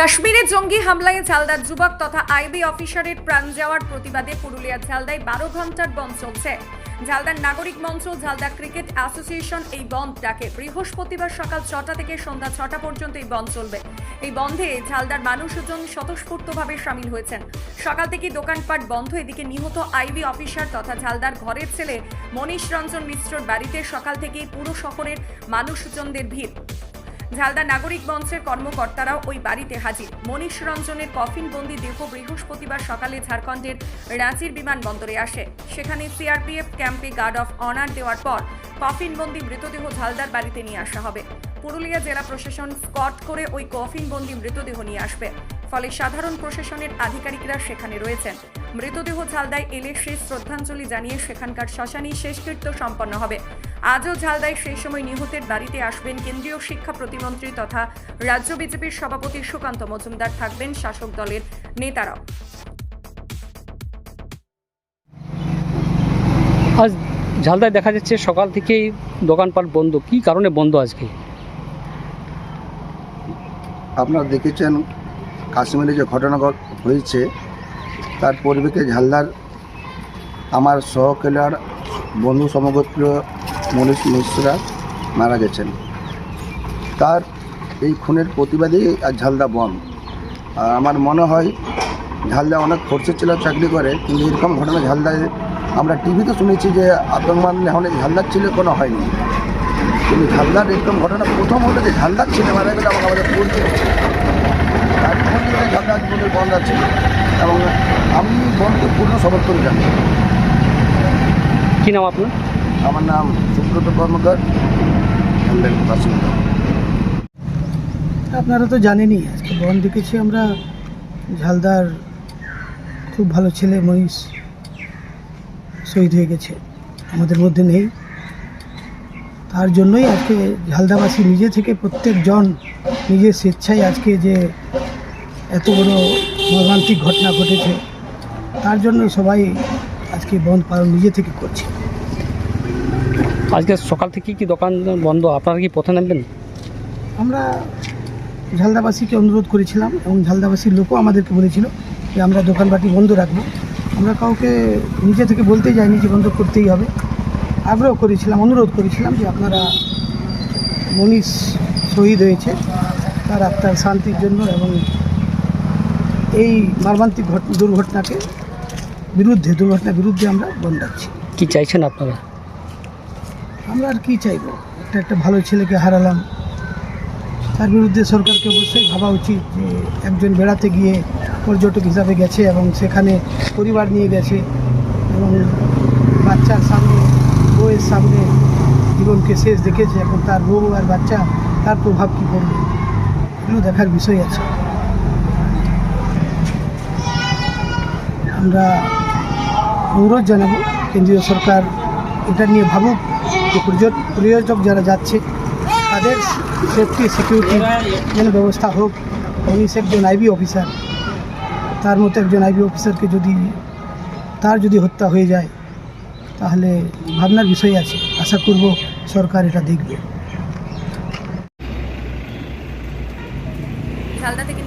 কাশ্মীরে জঙ্গি হামলায় ঝালদার যুবক তথা আইবি অফিসারের প্রাণ যাওয়ার প্রতিবাদে পুরুলিয়া ঝালদায় বারো ঘণ্টার বন্ধ চলছে। ঝালদার নাগরিক মঞ্চ, ঝালদা ক্রিকেট অ্যাসোসিয়েশন এই বন্ধ ডাকে। বৃহস্পতিবার সকাল ছটা থেকে সন্ধ্যা ছটা পর্যন্ত এই বন্ধ চলবে। এই বন্ধে ঝালদার মানুষজন স্বতঃস্ফূর্তভাবে সামিল হয়েছেন। সকাল থেকে দোকানপাট বন্ধ, এদিকে নিহত আইবি অফিসার তথা ঝালদার ঘরের ছেলে মনীষ রঞ্জন মিশ্রর বাড়িতে সকাল থেকেই পুরো শহরের মানুষজনদের ভিড়। ঝালদা নাগরিক মঞ্চের কর্মকর্তারাও ওই বাড়িতে হাজির। মনীষ রঞ্জনের কফিন বন্দি দেহ বৃহস্পতিবার সকালে ঝাড়খণ্ডের রাঁচির বিমানবন্দরে আসে। সেখানে সিআরপিএফ ক্যাম্পে গার্ড অফ অনার দেওয়ার পর কফিন বন্দি মৃতদেহ ঝালদার বাড়িতে নিয়ে আসা হবে। পুরুলিয়া জেলা প্রশাসন স্কট করে ওই কফিন বন্দি মৃতদেহ নিয়ে আসবে। ফলে সাধারণ প্রশাসনের আধিকারিকরা সেখানে রয়েছেন। মৃতদেহ ঝালদায় এলে শেষ শ্রদ্ধাঞ্জলি জানিয়ে সেখানকার শ্মশানী শেষকৃত্য সম্পন্ন হবে। আজও ঝালদায় সেই সময় নিহতের বাড়িতে আসবেন কেন্দ্রীয় শিক্ষা প্রতিমন্ত্রী তথা রাজ্য বিজেপির সভাপতি সুকান্ত মজুমদার থাকবেন শাসক দলের নেতারাও। আজ ঝালদায় দেখা যাচ্ছে সকাল থেকেই দোকানপাট বন্ধ। কি কারণে বন্ধ আজকে? আপনারা দেখেছেন কাশ্মীরে যে ঘটনা ঘট- হয়েছে তার পরিপ্রেক্ষিতে ঝালদার আমার সহকেলার বন্ধু সমগোত্র মনীষ মিশ্রা মারা গেছেন। তার এই খুনের প্রতিবাদেই আজ ঝালদা বন্ধ আর আমার মনে হয় ঝালদা অনেক ফোর্সের ছিল, চাকরি করে, কিন্তু এরকম ঘটনা ঝালদায় আমরা টিভিতে শুনেছি যে আতঙ্কবাদ এই ঝালদার ছিল কোনো হয়নি। কিন্তু ঝালদার এরকম ঘটনা প্রথম হলো যে ঝালদার ছেলে মারা গেলে আমাকে আমাদের পড়তে ঝালদার বন্ধ আছে এবং আমি বন্ধকে পূর্ণ সমর্থন জানি কি নাম আপনার? আমার নাম সুব্রত কর্মকার। আপনারা তো জানেনই, আজকে বন দেখেছি আমরা। ঝালদার খুব ভালো ছেলে মহিষ শহীদ হয়ে গেছে, আমাদের মধ্যে নেই। তার জন্যই আজকে ঝালদাবাসী নিজে থেকে প্রত্যেকজন নিজের স্বেচ্ছায় আজকে যে এত বড় মর্মান্তিক ঘটনা ঘটেছে, তার জন্য সবাই আজকে বন্ধ পালন নিজে থেকে করছে। আজকে সকাল থেকে কি দোকান বন্ধ? আপনারা কি পথে নামবেন? আমরা ঝালদাবাসীকে অনুরোধ করেছিলাম এবং ঝালদাবাসীর লোকও আমাদেরকে বলেছিল যে আমরা দোকানপাটি বন্ধ রাখব। আমরা কাউকে নিজে থেকে বলতে যাইনি যে বন্ধ করতেই হবে। আগ্রহ করেছিলাম অনুরোধ করেছিলাম যে আপনারা মনীষ শহীদ হয়েছে তার আত্মার শান্তির জন্য এবং এই মর্মান্তিক ঘট দুর্ঘটনাকে বিরুদ্ধে দুর্ঘটনার বিরুদ্ধে আমরা বন্ধ রাখছি কি চাইছেন আপনারা? আমরা আর কী চাইব? একটা একটা ভালো ছেলেকে হারালাম। তার বিরুদ্ধে সরকারকে অবশ্যই ভাবা উচিত যে একজন বেড়াতে গিয়ে পর্যটক হিসাবে গেছে এবং সেখানে পরিবার নিয়ে গেছে এবং বাচ্চার সামনে, বউয়ের সামনে জীবনকে শেষ দেখেছে এখন তার বউ আর বাচ্চা, তার প্রভাব কী পড়বে? এগুলো দেখার বিষয় আছে। আমরা অনুরোধ জানাব, কেন্দ্রীয় সরকার এটা নিয়ে ভাবুক। যে পর্যট- পর্যটক যারা যাচ্ছে, তাদের সেফটি সিকিউরিটি যেন ব্যবস্থা হোক। উনি একজন আইবি অফিসার তার মতো একজন আইবি অফিসারকে যদি, তার যদি হত্যা হয়ে যায়, তাহলে ভাবনার বিষয় আছে। আশা করব সরকার এটা দেখবে। ঝালদা থেকে